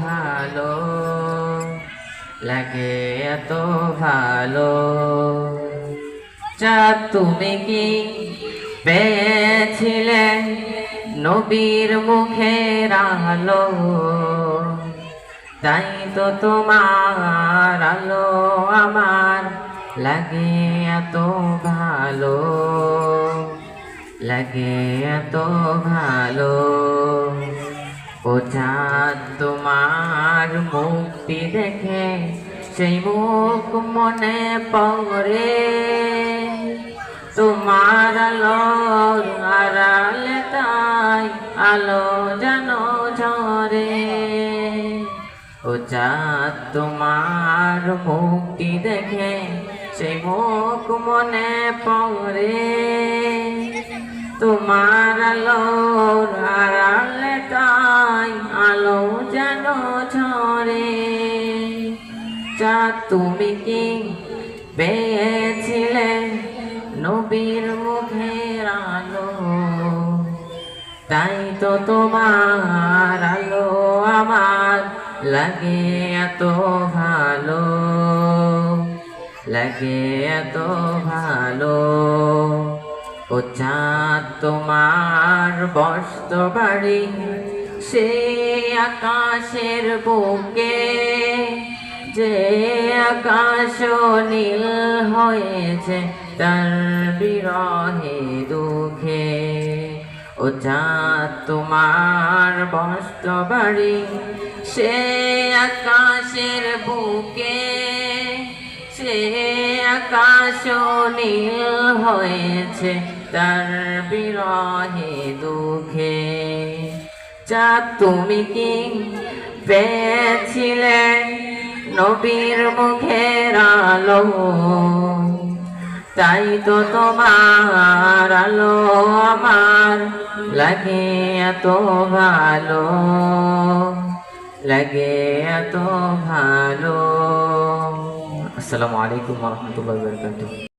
ভালো লাগে এত ভালো। চাঁদ তুমি কি পেয়েছিলে নবীর মুখের আলো? তাই তো তোমার আলো আমার লাগে এত ভালো, লাগে এত ভালো। ও তোমার মুক্তি দেখে, সেই মুখ মনে পড়ে। তোমার আলোর আড়ালে তাই আলো যেন ঝরে। ও চাঁদ তোমার মুক্তি দেখে, সেই মুখ মনে পড়ে। তোমার আলোর চাঁদ তুমি কি পেয়েছিলে নবীর মুখের আলো? তাই তো তোমার আলো আমার লাগে এত ভালো, লাগে এত ভালো। ও চাঁদ তোমার বস্ত বাড়ি, সে আকাশের বুকে যে আকাশ নীল হয়েছে, তার বিরহে দুঃখে। ও চাঁদ তোমার বস্ত্র বাড়ি, সে আকাশের বুকে। সে আকাশ নীল হয়েছে, তার বিরহে দুঃখে। চাঁদ তুমি কি পেয়েছিলে? নবীর মুখের আলো। তাই তো তোমার আলো আমার লাগে এত ভালো, লাগে এত ভালো। আসসালামু আলাইকুম রহমতুল্লাহ বরকাতুহ।